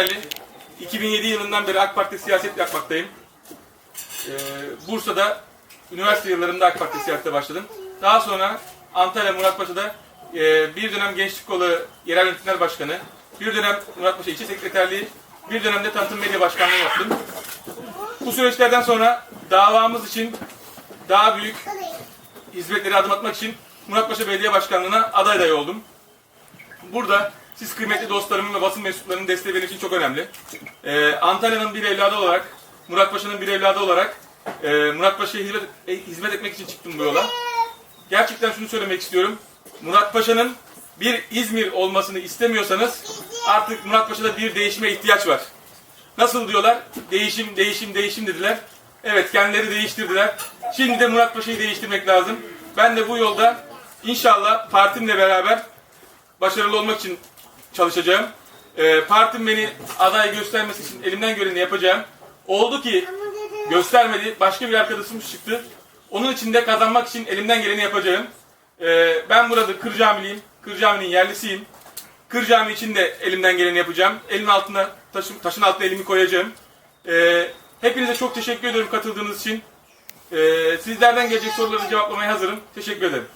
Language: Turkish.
Değerli, 2007 yılından beri AK Parti siyaset yapmaktayım. Ee, Bursa'da üniversite yıllarında AK Parti siyasete başladım. Daha sonra Antalya Muratpaşa'da e, bir dönem Gençlik Kolu Yerel Yönetimler Başkanı, bir dönem Muratpaşa İlçe Sekreterliği, bir dönemde Tanıtım Medya Başkanlığı yaptım. Bu süreçlerden sonra davamız için daha büyük hizmetleri adım atmak için Muratpaşa Belediye Başkanlığı'na aday adayı oldum. Burada siz kıymetli dostlarımın ve basın mensuplarının desteği benim için çok önemli. Ee, Antalya'nın bir evladı olarak, Muratpaşa'nın bir evladı olarak e, Muratpaşa'ya hizmet, e, hizmet etmek için çıktım bu yola. Gerçekten şunu söylemek istiyorum. Muratpaşa'nın bir İzmir olmasını istemiyorsanız artık Muratpaşa'da bir değişime ihtiyaç var. Nasıl diyorlar? Değişim, değişim, değişim dediler. Evet kendileri değiştirdiler. Şimdi de Muratpaşa'yı değiştirmek lazım. Ben de bu yolda inşallah partimle beraber başarılı olmak için çalışacağım. Ee, partim beni aday göstermesi için elimden geleni yapacağım. Oldu ki göstermedi. Başka bir arkadaşım çıktı. Onun için de kazanmak için elimden geleni yapacağım. Ee, ben burada Kır Camiliyim. Kır Camii'nin yerlisiyim. Kır Camii için de elimden geleni yapacağım. Elimin altına, taşın, taşın altına elimi koyacağım. Ee, hepinize çok teşekkür ediyorum katıldığınız için. Ee, sizlerden gelecek soruları cevaplamaya hazırım. Teşekkür ederim.